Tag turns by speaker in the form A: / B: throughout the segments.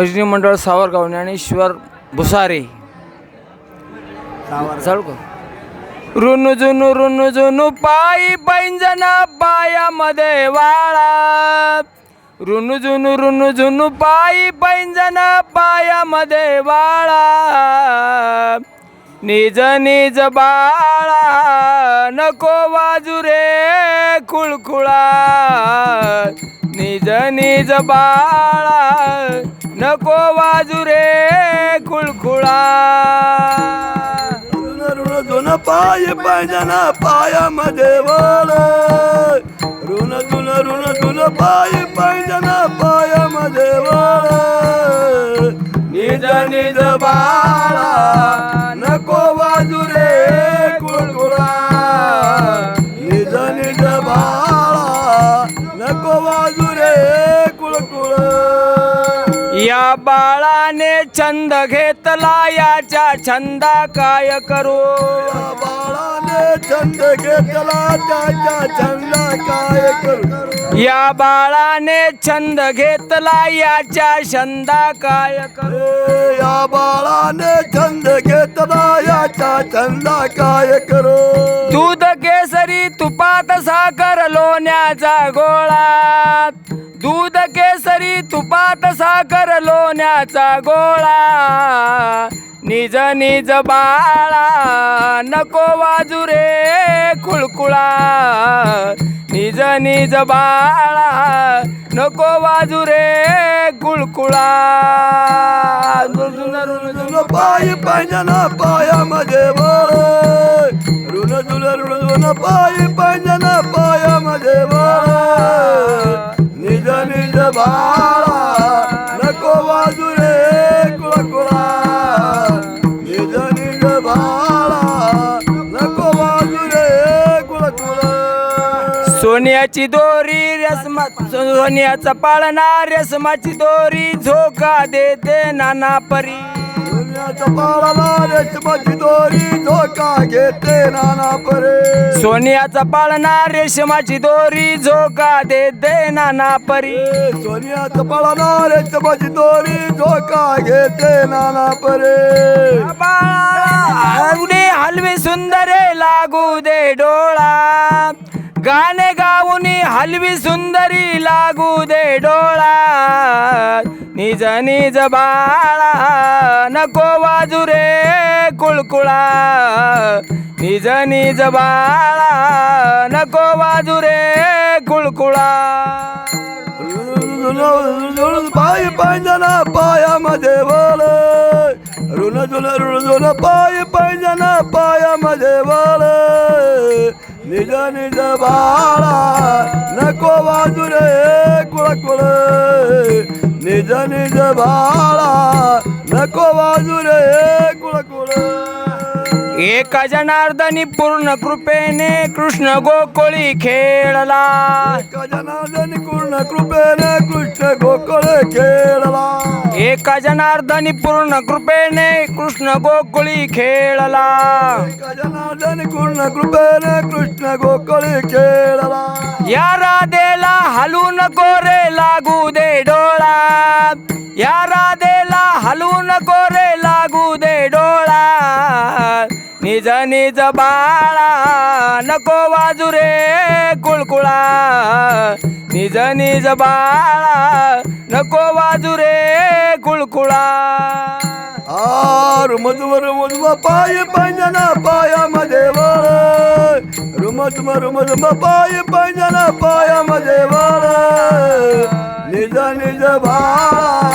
A: भजनी मंडळ सावरगाव ज्ञानेश्वर भुसारे. चालू का? रुनु जुनु रुनु जुनु पायी पैंजन पायामध्ये वाळा. रुनु जुनु रुनु जुनु पायी पैंजन पायामध्ये वाळा. निज निज बाळा नको वाजू रे खुळखुळा. निज निज बाळा नको वाजू रे खुळखुळा.
B: ऋण ऋण जुन पाय पायजन पायामध्ये वळ ऋण जुन ऋण जुन पाय
A: बाळाने छंद घेतला याच्या छंदा काय करू?
B: या बाळाने छंद घेतला त्याच्या छंद काय करू?
A: या बाळाने छंद घेतला याच्या छंदा काय करू?
B: या बाळाने छंद घेतला याचा छंद काय करू?
A: दूध केसरी तुपात साखर लोण्याचा गोळा. दूध केसरी तुपात साखर लोण्याचा गोळा. निज निज बाळा नको वाजू रे कुळकुळा निज निज बाळा नको वाजू रे कुळकुळा
B: पाय पाहिजे पायामध्ये बळ ऋण जुल ऋण पाय पाहिजे
A: सोन्याची दोरी रेसमा सोन्याचा पाळणा रेसमाची दोरी झोका देते नाना परी.
B: दुनियाच्या पाळाला रेशमाची दोरी धोका घेते नाना परे.
A: सोन्याचा पाळणा रेशमाची दोरी झोका देते नाना परी.
B: सोनियाच्या पाळाला रेशमाची दोरी धोका घेते नाना परे.
A: आवडे हलवी सुंदरे लागू दे डोळा. गाणे हलवी सुंदरी लागू दे डोळा निज निज बाळा नको वाजू रे कुळकुळा. निज निज बाळा नको वाजू रे कुळकुळा.
B: पाय पायजना पायामध्ये बोल रुण जुल रुण जुल पाय पायजना पाय निज निज बाळा नको वाजू रे कुळकुळ निज निज बाळा नको वाजू रे कुळकुळ
A: एका जनार्दनी पूर्ण कृपेने कृष्ण गोकुळी खेळला.
B: एका जनार्दनी पूर्ण कृपेने कृष्ण गोकुळ खेळला.
A: एका जनार्दनी पूर्ण कृपेने कृष्ण गोकुळी खेळला.
B: एका जनार्दनी पूर्ण कृपेने कृष्ण गोकुळी खेळला.
A: या राधेला हलू नको रे लागू दे डोळा. या राधेला हलू नको निज निज बाळा नको वाजू रे कुळकुळा. निज निज बाळा नको वाजू रे कुळकुळा.
B: आ रुमझुम रुमझुम पाय पंजना पायामध्ये वाळ रुमझुम रुमझुम पाय पंजना पायामध्ये वाळ निज निज बाळा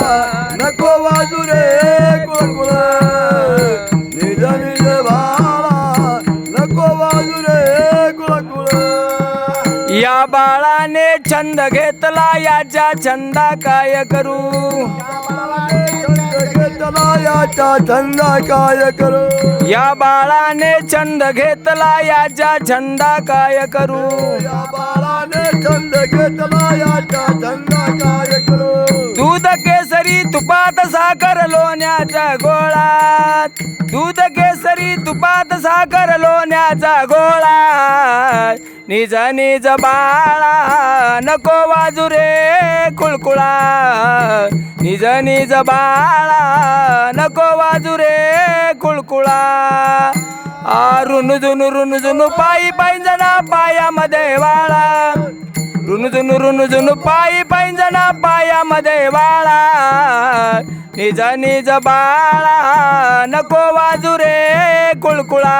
A: छंद घेतला याच्या छंदा काय करू
B: याचा छंदा काय करू?
A: या बाळाने छंद घेतला याच्या छंदा काय करू
B: या बाळाने छंद घेतला याचा छंदा काय करू?
A: दूध केसरी केसरी तुपात साखर लोण्याचा गोळा. दूध केसरी तुपात साखर लोण्याचा गोळा. निज निज बाळा नको वाजू रे कुळकुळा. निज निज बाळा नको वाजू रे कुळकुळा. आ रुनु जुनु रुनु जुनु पायी पैंजना पायामध्ये वाळा. रुनु जुनु रुनु जुनु पायी पैंजना पायामध्ये वाळा. निज निज बाळा नको वाजू रे कुळकुळा.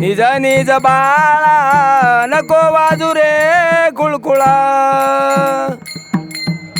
A: निज निज बाळा नको वाजू रे कुळकुळा